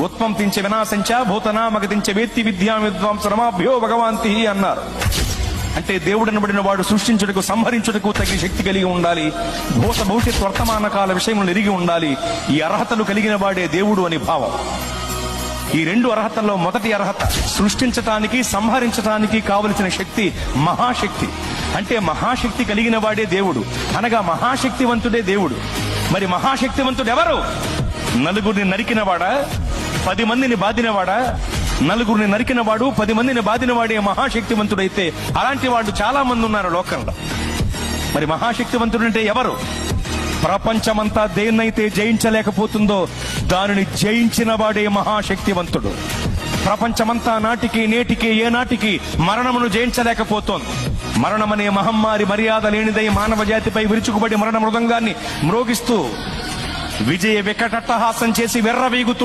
ఉత్పంతించే భూతనా మగతించే వేత్తి విద్యా విద్వాంసరమాభ్యో భగవాంతి అన్నారు. అంటే దేవుడనబడిన వాడు సృష్టించుటకు సంహరించుటకు తగిన శక్తి కలిగి ఉండాలి. భూత భవిష్యత్ వర్తమాన కాల విషయంలో ఎరిగి ఉండాలి. ఈ అర్హతలు కలిగిన వాడే దేవుడు అని భావం. ఈ రెండు అర్హతల్లో మొదటి అర్హత సృష్టించటానికి సంహరించటానికి కావలసిన శక్తి మహాశక్తి. అంటే మహాశక్తి కలిగిన వాడే దేవుడు. అనగా మహాశక్తివంతుడే దేవుడు. మరి మహాశక్తివంతుడు ఎవరు నలుగురిని నరికినవాడా పది మందిని బాధినవాడా? నలుగురిని నరికినవాడు పది మందిని బాదినవాడే మహాశక్తివంతుడైతే అలాంటి వాళ్ళు చాలా మంది ఉన్నారు లోకంలో. మరి మహాశక్తివంతుడు అంటే ఎవరు? ప్రపంచమంతా దేన్నైతే జయించలేకపోతుందో దానిని జయించిన వాడే మహాశక్తివంతుడు. ప్రపంచమంతా నాటికి నేటికి ఏ నాటికి మరణమును జయించలేకపోతోంది. మరణమనే మహమ్మారి మర్యాద లేనిదై మానవ జాతిపై విరుచుకుబడి మరణ మృదంగాన్ని మ్రోగిస్తూ విజయ వికటట్టహాసం చేసి వెర్రవీగుతుంటే